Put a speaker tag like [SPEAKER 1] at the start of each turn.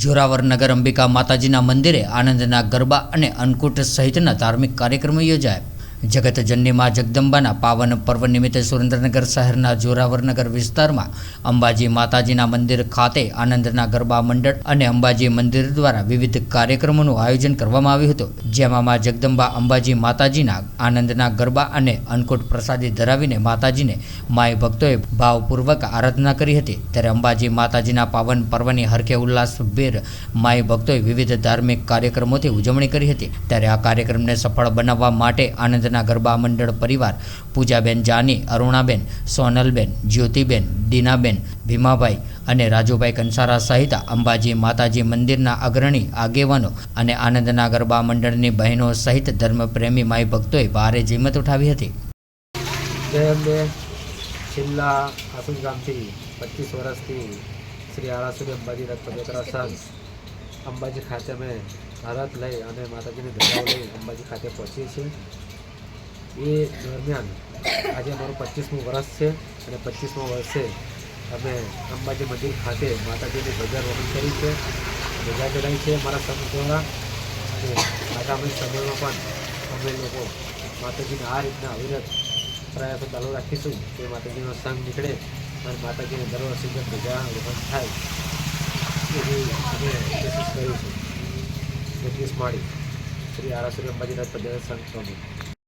[SPEAKER 1] જોરાવરનગર અંબિકા માતાજીના મંદિરે આનંદના ગરબા અને અન્નકૂટ સહિતના ધાર્મિક કાર્યક્રમો યોજાયા. જગતજનની મા જગદંબાના પાવન પર્વ નિમિત્તે સુરેન્દ્રનગર શહેરના જોરાવરનગર વિસ્તારમાં અંબાજી માતાજીના મંદિર ખાતે આનંદના ગરબા મંડળ અને અંબાજી મંદિર દ્વારા વિવિધ કાર્યક્રમોનું આયોજન કરવામાં આવ્યું હતું. જેમાં મા જગદંબા અંબાજી માતાજીના આનંદના ગરબા અને અન્નકૂટ પ્રસાદી ધરાવીને માતાજીને માય ભક્તોએ ભાવપૂર્વક આરાધના કરી હતી. ત્યારે અંબાજી માતાજીના પાવન પર્વની હરખે ઉલ્લાસભેર માય ભક્તોએ વિવિધ ધાર્મિક કાર્યક્રમોથી ઉજવણી કરી હતી. ત્યારે આ કાર્યક્રમને સફળ બનાવવા માટે આનંદના ગરબા મંડળ પરિવાર પૂજાબેન જાની, અરુણાબેન, સોનલબેન, જ્યોતિબેન, દીનાબેન, ભીમાભાઈ અને રાજુભાઈ કંસારા સહિત અંબાજી, માતાજી મંદિરના અગ્રણી આગેવાનો અને આનંદના ગરબા મંડળની બહેનો સહિત ધર્મપ્રેમી માઈ ભક્તોએ ભારે જીમત ઉઠાવી હતી.
[SPEAKER 2] છેલ્લા આસુજ ગામથી પચીસ વર્ષથી શ્રી આરાસુરી અંબાજી રથ પદયાત્રા સંઘ અંબાજી ખાતે અમે હરત લઈ અને માતાજીની ધજાઓ લઈ અંબાજી ખાતે પહોંચીએ છીએ. એ દરમિયાન આજે અમારું પચીસમું વર્ષ છે અને પચીસમું વર્ષે અમે અંબાજી મંદિર ખાતે માતાજીની ધ્વજારોહણ કરી છે, ધજા ચડાવી છે મારા સંઘ દ્વારા. અને આગામી સમયમાં પણ અમે લોકો માતાજીને આ રીતના અવિરત પ્રયાસો ચાલુ રાખીશું કે માતાજીનો સંઘ નીકળે અને માતાજીને દર વર્ષે જે ધજા રોહણ થાય એવી અમે કોશિશ કરીશું. એકવીસ માળી શ્રી આરાસુરી અંબાજી રાજ પદ્ધતિ સંઘ પ્રમુખ